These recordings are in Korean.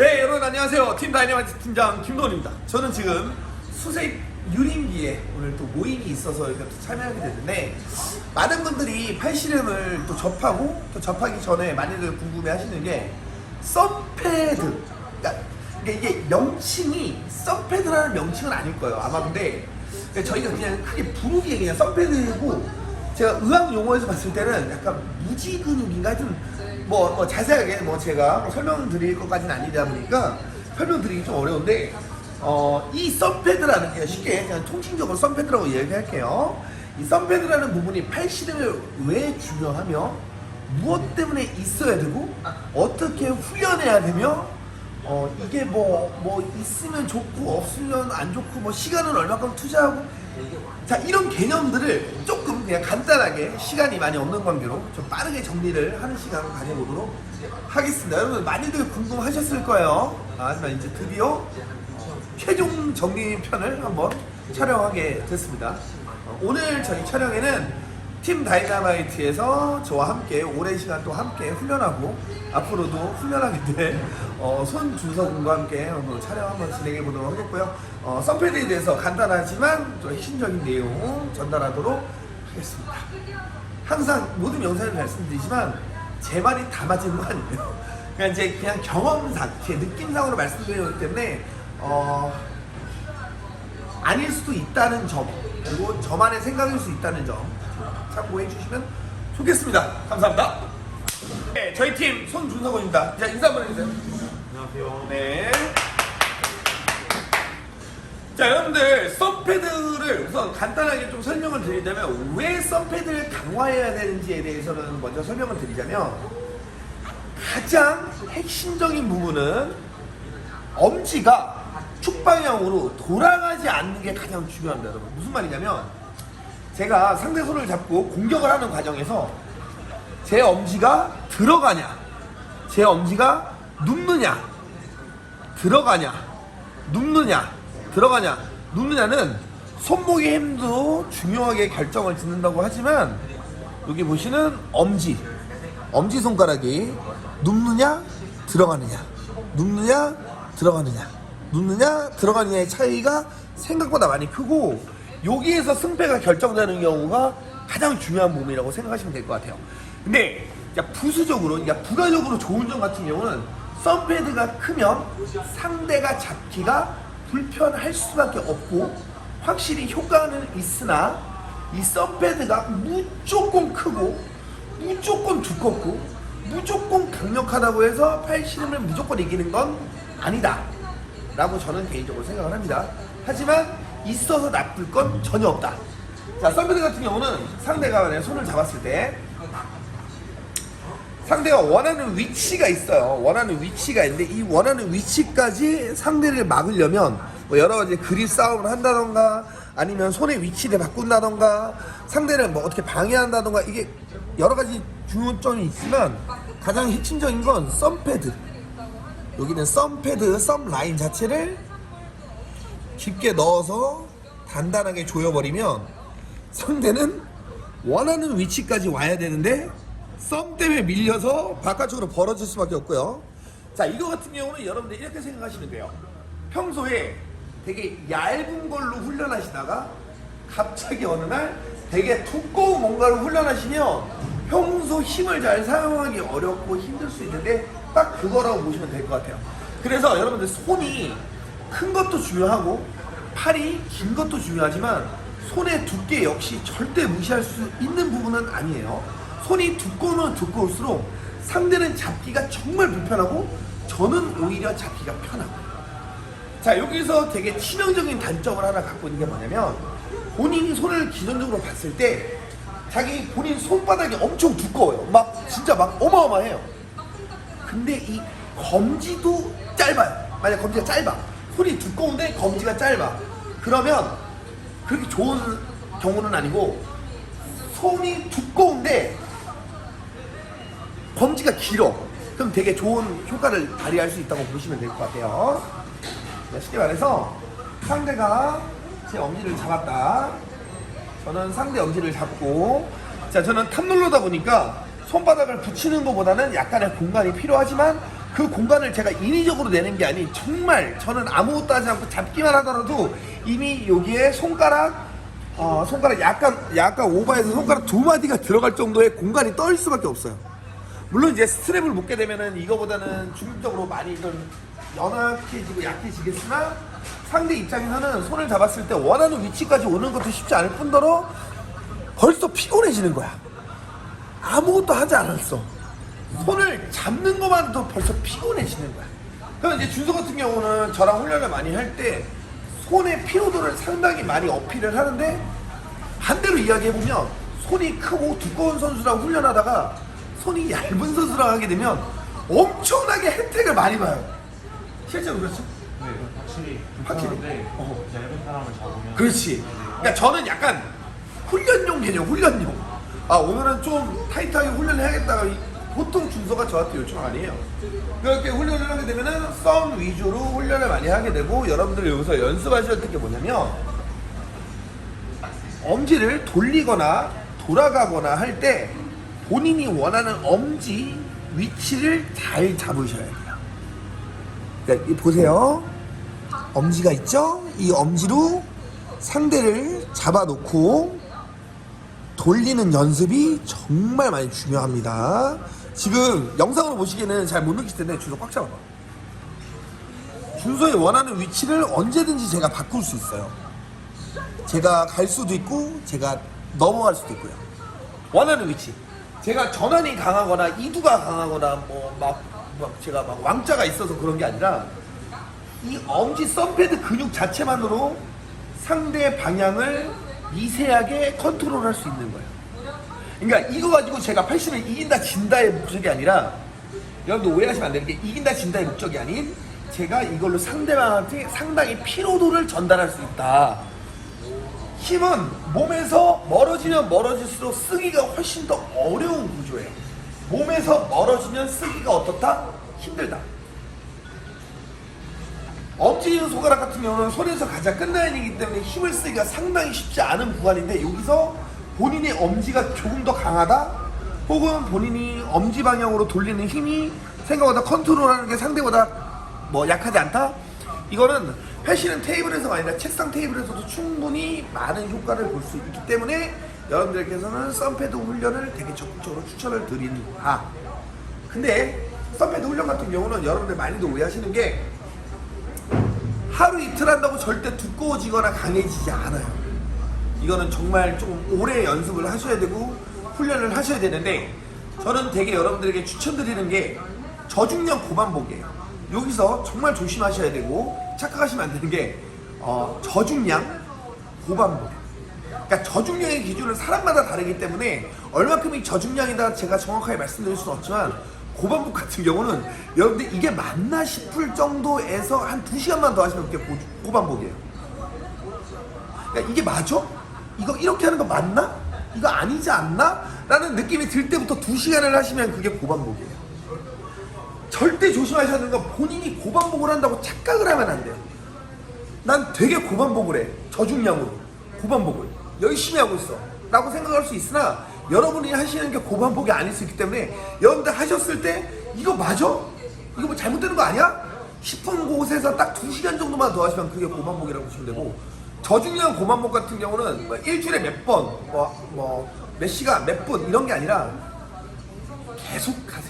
네 여러분 안녕하세요. 팀 다이너마이트 팀장 김도원입니다. 저는 지금 수색 유림기에 오늘 또 모임이 있어서 이렇게 또 참여하게 됐는데 많은 분들이 팔씨름을 또 접하고 또 접하기 전에 많이들 궁금해 하시는 게 썸패드. 그러니까 이게 명칭이 썸패드라는 명칭은 아닐 거예요. 아마 근데 저희가 그냥 크게 부르기에 그냥 썸패드고 제가 의학 용어에서 봤을 때는 약간 무지 근육인가 하여튼 뭐, 뭐 자세하게 뭐 제가 뭐 설명드릴 것까지는 아니다 보니까 설명드리기 좀 어려운데 어, 이 썸패드라는 게 쉽게 그냥 통칭적으로 썸패드라고 이야기할게요. 이 썸패드라는 부분이 팔씨름에 왜 중요하며 무엇 때문에 있어야 되고 어떻게 훈련해야 되며 어 이게 뭐 뭐 있으면 좋고 없으면 안 좋고 뭐 시간은 얼마큼 투자하고 자 이런 개념들을 조금 그냥 간단하게 시간이 많이 없는 관계로 좀 빠르게 정리를 하는 시간을 가져보도록 하겠습니다. 여러분 많이들 궁금하셨을 거예요. 아, 하지만 이제 드디어 최종 정리편을 한번 촬영하게 됐습니다. 어, 오늘 저희 촬영에는 팀 다이나마이트에서 저와 함께 오랜 시간 또 함께 훈련하고 앞으로도 훈련하게 될 어, 손준서 군과 함께 한번 촬영 한번 진행해 보도록 하겠고요. 어, 썬패드에 대해서 간단하지만 좀 핵심적인 내용 전달하도록 하겠습니다. 항상 모든 영상을 말씀드리지만 제 말이 다 맞은 거 아니에요. 그냥 제 그냥 경험상, 제 느낌상으로 말씀드리기 때문에 어, 아닐 수도 있다는 점 그리고 저만의 생각일 수 있다는 점 참고해 주시면 좋겠습니다. 감사합니다. 네, 저희 팀 손준석원입니다. 자 인사 한번 해주세요. 안녕하세요. 네. 자 여러분들 썸패드를 우선 간단하게 좀 설명을 드리자면 왜 썸패드를 강화해야 되는지에 대해서는 먼저 설명을 드리자면 가장 핵심적인 부분은 엄지가 축방향으로 돌아가지 않는 게 가장 중요합니다 여러분. 무슨 말이냐면 제가 상대 손을 잡고 공격을 하는 과정에서 제 엄지가 들어가냐 제 엄지가 눕느냐 들어가냐 눕느냐 들어가냐? 눕느냐는 손목의 힘도 중요하게 결정을 짓는다고 하지만 여기 보시는 엄지 엄지 손가락이 눕느냐 들어가느냐? 눕느냐 들어가느냐? 눕느냐 들어가느냐의 차이가 생각보다 많이 크고 여기에서 승패가 결정되는 경우가 가장 중요한 부분이라고 생각하시면 될 것 같아요. 근데 야, 부수적으로, 야, 부가적으로 좋은 점 같은 경우는 썸패드가 크면 상대가 잡기가 불편할 수밖에 없고 확실히 효과는 있으나 이 썸패드가 무조건 크고 무조건 두껍고 무조건 강력하다고 해서 팔씨름을 무조건 이기는 건 아니다 라고 저는 개인적으로 생각을 합니다. 하지만 있어서 나쁠 건 전혀 없다. 자 썸패드 같은 경우는 상대가 손을 잡았을 때 상대가 원하는 위치가 있어요. 원하는 위치가 있는데 이 원하는 위치까지 상대를 막으려면 뭐 여러 가지 그립 싸움을 한다던가 아니면 손의 위치를 바꾼다던가 상대를 뭐 어떻게 방해한다던가 이게 여러 가지 중요점이 있지만 가장 핵심적인 건 썸패드. 여기는 썸패드, 썸 라인 자체를 깊게 넣어서 단단하게 조여버리면 상대는 원하는 위치까지 와야 되는데 썸 때문에 밀려서 바깥쪽으로 벌어질 수밖에 없고요. 자, 이거 같은 경우는 여러분들 이렇게 생각하시면 돼요. 평소에 되게 얇은 걸로 훈련하시다가 갑자기 어느 날 되게 두꺼운 뭔가를 훈련하시면 평소 힘을 잘 사용하기 어렵고 힘들 수 있는데 딱 그거라고 보시면 될 것 같아요. 그래서 여러분들 손이 큰 것도 중요하고 팔이 긴 것도 중요하지만 손의 두께 역시 절대 무시할 수 있는 부분은 아니에요. 손이 두꺼우면 두꺼울수록 상대는 잡기가 정말 불편하고 저는 오히려 잡기가 편하고. 자 여기서 되게 치명적인 단점을 하나 갖고 있는 게 뭐냐면 본인이 손을 기존적으로 봤을 때 자기 본인 손바닥이 엄청 두꺼워요. 막 진짜 막 어마어마해요. 근데 이 검지도 짧아요. 만약 검지가 짧아. 손이 두꺼운데 검지가 짧아. 그러면 그렇게 좋은 경우는 아니고 손이 두꺼운데 검지가 길어. 그럼 되게 좋은 효과를 발휘할 수 있다고 보시면 될 것 같아요. 네, 쉽게 말해서 상대가 제 엄지를 잡았다. 저는 상대 엄지를 잡고 자 저는 탑롤러다 보니까 손바닥을 붙이는 것보다는 약간의 공간이 필요하지만 그 공간을 제가 인위적으로 내는 게 아닌 정말 저는 아무것도 하지 않고 잡기만 하더라도 이미 여기에 손가락 어, 손가락 약간 약간 오버해서 손가락 두 마디가 들어갈 정도의 공간이 떨 수밖에 없어요. 물론 이제 스트랩을 묶게 되면은 이거보다는 중립적으로 많이 좀 연약해지고 약해지겠으나 상대 입장에서는 손을 잡았을 때 원하는 위치까지 오는 것도 쉽지 않을 뿐더러 벌써 피곤해지는 거야. 아무것도 하지 않았어. 손을 잡는 것만도 벌써 피곤해지는 거야. 그럼 이제 준서 같은 경우는 저랑 훈련을 많이 할 때 손의 피로도를 상당히 많이 어필을 하는데 반대로 이야기해보면 손이 크고 두꺼운 선수랑 훈련하다가 손이 얇은 선수랑 하게 되면 엄청나게 혜택을 많이 봐요. 실제로 그렇죠? 네, 확실히 확실히? 불편한데 어. 얇은 사람을 잡으면 그렇지. 그러니까 저는 약간 훈련용 개념, 훈련용. 아 오늘은 좀 타이트하게 훈련을 해야겠다가 이- 보통 준서가 저한테 요청 아니에요. 그렇게 훈련을 하게 되면은 썸 위주로 훈련을 많이 하게 되고 여러분들 여기서 연습하셔야 될 게 뭐냐면 엄지를 돌리거나 돌아가거나 할 때 본인이 원하는 엄지 위치를 잘 잡으셔야 돼요. 이 보세요. 엄지가 있죠? 이 엄지로 상대를 잡아놓고 돌리는 연습이 정말 많이 중요합니다. 지금 영상으로 보시기에는 잘 못 느끼실 텐데 준서 꽉 잡아봐. 준서의 원하는 위치를 언제든지 제가 바꿀 수 있어요. 제가 갈 수도 있고 제가 넘어갈 수도 있고요. 원하는 위치. 제가 전환이 강하거나 이두가 강하거나 뭐막 막 제가 막 왕자가 있어서 그런 게 아니라 이 엄지 썸패드 근육 자체만으로 상대 방향을 미세하게 컨트롤할 수 있는 거예요. 그러니까 이거 가지고 제가 80을 이긴다 진다의 목적이 아니라 여러분들 오해하시면 안 되는 게 이긴다 진다의 목적이 아닌 제가 이걸로 상대방한테 상당히 피로도를 전달할 수 있다. 힘은 몸에서 멀어지면 멀어질수록 쓰기가 훨씬 더 어려운 구조예요. 몸에서 멀어지면 쓰기가 어떻다? 힘들다. 엄지 손가락 같은 경우는 손에서 가장 끝라인이기 때문에 힘을 쓰기가 상당히 쉽지 않은 구간인데 여기서 본인의 엄지가 조금 더 강하다 혹은 본인이 엄지 방향으로 돌리는 힘이 생각보다 컨트롤하는 게 상대보다 뭐 약하지 않다 이거는 패시는 테이블에서가 아니라 책상 테이블에서도 충분히 많은 효과를 볼 수 있기 때문에 여러분들께서는 썸패드 훈련을 되게 적극적으로 추천을 드린다 근데 썸패드 훈련 같은 경우는 여러분들 많이도 오해하시는 게 하루 이틀 한다고 절대 두꺼워지거나 강해지지 않아요. 이거는 정말 좀 오래 연습을 하셔야 되고 훈련을 하셔야 되는데 저는 되게 여러분들에게 추천드리는 게 저중량 고반복이에요. 여기서 정말 조심하셔야 되고 착각하시면 안 되는 게 어, 저중량 고반복. 그러니까 저중량의 기준은 사람마다 다르기 때문에 얼마큼이 저중량이다 제가 정확하게 말씀드릴 수는 없지만 고반복 같은 경우는 여러분들 이게 맞나 싶을 정도에서 한 2시간만 더 하시면 그게 고, 고반복이에요. 그러니까 이게 맞아? 이거 이렇게 하는 거 맞나? 이거 아니지 않나? 라는 느낌이 들 때부터 2시간을 하시면 그게 고반복이에요. 절대 조심하셔야 되는 건 본인이 고반복을 한다고 착각을 하면 안 돼요. 난 되게 고반복을 해. 저중량으로. 고반복을. 열심히 하고 있어. 라고 생각할 수 있으나 여러분이 하시는 게 고반복이 아닐 수 있기 때문에 여러분들 하셨을 때 이거 맞아? 이거 뭐 잘못되는 거 아니야? 싶은 곳에서 딱 2시간 정도만 더 하시면 그게 고반복이라고 보시면 되고 저중량 고반복 같은 경우는 뭐 일주일에 몇 번, 뭐, 뭐, 몇 시간, 몇 분 이런 게 아니라 계속 하세요.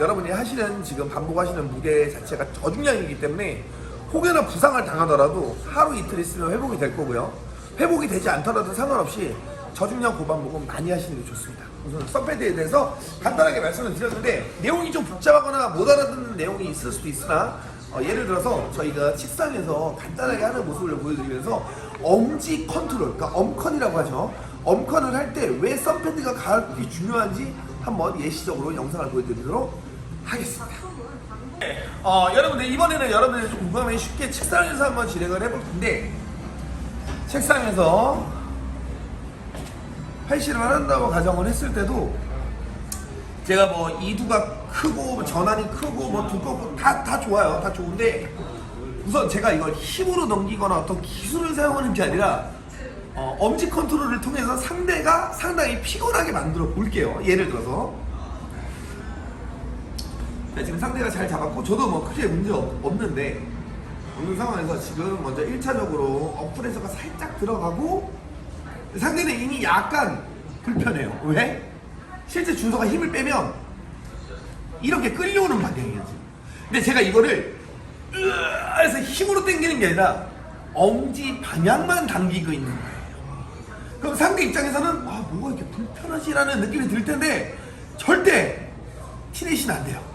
여러분이 하시는 지금 반복하시는 무게 자체가 저중량이기 때문에 혹여나 부상을 당하더라도 하루 이틀 있으면 회복이 될 거고요. 회복이 되지 않더라도 상관없이 저중량 고반복은 많이 하시는 게 좋습니다. 우선 썸패드에 대해서 간단하게 말씀을 드렸는데 내용이 좀 복잡하거나 못 알아듣는 내용이 있을 수도 있으나 어, 예를 들어서 저희가 책상에서 간단하게 하는 모습을 보여드리면서 엄지 컨트롤, 그러니까 엄컨이라고 하죠. 엄컨을 할 때왜 썸패드가 그렇게 중요한지 한번 예시적으로 영상을 보여드리도록 하겠습니다. 어, 여러분들 이번에는 여러분들이 좀 궁금하면 쉽게 책상에서 한번 진행을 해볼 텐데 책상에서 팔씨름을 한다고 가정을 했을 때도 제가 뭐 이두가 크고 뭐 전환이 크고 뭐 두껍고 다, 다 좋아요. 다 좋은데 우선 제가 이걸 힘으로 넘기거나 어떤 기술을 사용하는 게 아니라 어, 엄지 컨트롤을 통해서 상대가 상당히 피곤하게 만들어 볼게요. 예를 들어서 자, 지금 상대가 잘 잡았고 저도 뭐 크게 문제 없- 없는데 없는 상황에서 지금 먼저 1차적으로 어플에서가 살짝 들어가고 상대는 이미 약간 불편해요. 왜? 실제 준서가 힘을 빼면 이렇게 끌려오는. 지금. 근데 제가 이거를 으아 해서 힘으로 당기는 게 아니라 엄지 방향만 당기고 있는 거예요. 그럼 상대 입장에서는 아 뭐가 이렇게 불편하지라는 느낌이 들 텐데 절대 티내시면 안 돼요.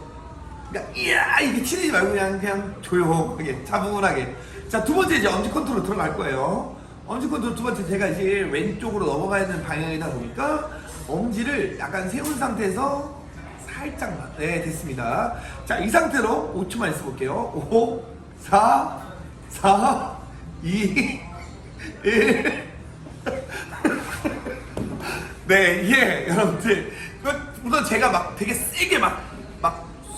그러니까 이야 이게 티내지 말고 그냥 그냥 조용하게 차분하게. 자 두 번째 이제 엄지 컨트롤 들어갈 거예요. 엄지 컨트롤 두 번째 제가 이제 왼쪽으로 넘어가야 되는 방향이다 보니까 엄지를 약간 세운 상태에서 살짝만 네 됐습니다. 자 이 상태로 5초만 있어 볼게요. 5, 4, 4, 2, 1. 네, 이게 여러분들 그 우선 제가 막 되게 세게 막막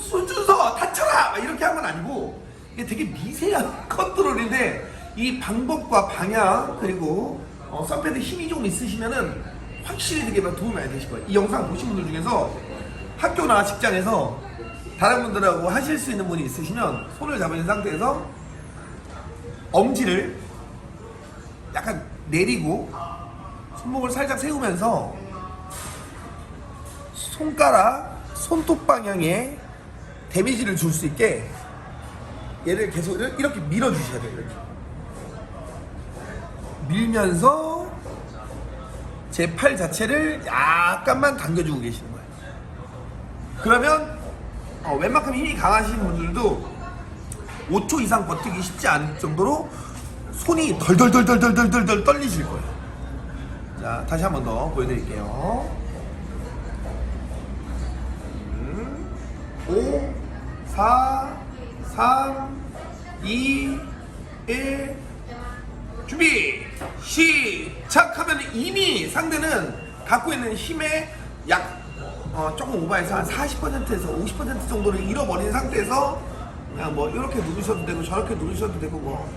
손준서 다쳐라 막 이렇게 한 건 아니고 이게 되게 미세한 컨트롤인데 이 방법과 방향 그리고 어, 썸패드 힘이 좀 있으시면은 확실히 되게 막 도움이 많이 되실 거예요. 이 영상 보신 분들 중에서 학교나 직장에서 다른 분들하고 하실 수 있는 분이 있으시면 손을 잡은 상태에서 엄지를 약간 내리고 손목을 살짝 세우면서 손가락, 손톱 방향에 데미지를 줄 수 있게 얘를 계속 이렇게 밀어주셔야 돼요. 이렇게. 밀면서 제 팔 자체를 약간만 당겨주고 계시는 거예요. 그러면 어, 웬만큼 힘이 강하신 분들도 5초 이상 버티기 쉽지 않을 정도로 손이 덜덜덜덜덜덜덜 떨리실 거예요. 자, 다시 한 번 더 보여드릴게요. 음, 5, 4, 3, 2, 1, 준비! 시작하면 이미 상대는 갖고 있는 힘의 약 어, 조금 오버해서 한 40%에서 50% 정도를 잃어버린 상태에서 그냥 뭐 이렇게 누르셔도 되고 저렇게 누르셔도 되고 뭐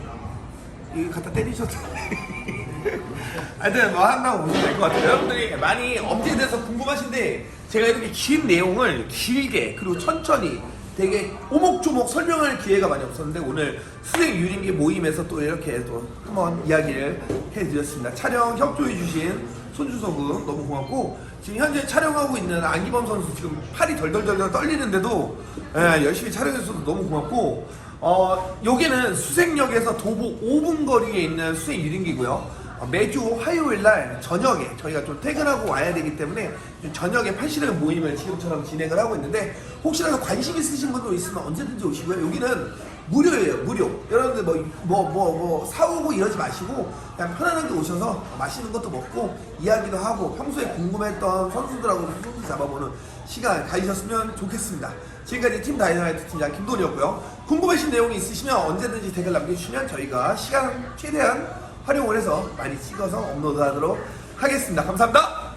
이거 갖다 때리셔도 하여튼 뭐 한다고 보시면 될 것 같아요. 여러분들이 많이 엄지에 대해서 궁금하신데 제가 이렇게 긴 내용을 길게 그리고 천천히 되게 오목조목 설명할 기회가 많이 없었는데 오늘 수생 유린기 모임에서 또 이렇게 또 한번 이야기를 해드렸습니다. 촬영 협조해 주신 손주석은 너무 고맙고 지금 현재 촬영하고 있는 안기범 선수 지금 팔이 덜덜덜덜 떨리는데도 예, 열심히 촬영해줘서 너무 고맙고 어, 여기는 수생역에서 도보 5분 거리에 있는 수생 유린기고요. 어, 매주 화요일 날 저녁에 저희가 좀 퇴근하고 와야 되기 때문에 좀 저녁에 팔씨름 모임을 지금처럼 진행을 하고 있는데 혹시라도 관심 있으신 분도 있으면 언제든지 오시고요. 여기는 무료예요, 무료. 여러분들 뭐, 뭐, 뭐, 뭐, 사오고 이러지 마시고 그냥 편안하게 오셔서 맛있는 것도 먹고 이야기도 하고 평소에 궁금했던 선수들하고 손수 잡아보는 시간 가지셨으면 좋겠습니다. 지금까지 팀 다이너마이트 팀장 김돈이었고요. 궁금하신 내용이 있으시면 언제든지 댓글 남겨주시면 저희가 시간 최대한 활용을 해서 많이 찍어서 업로드하도록 하겠습니다. 감사합니다.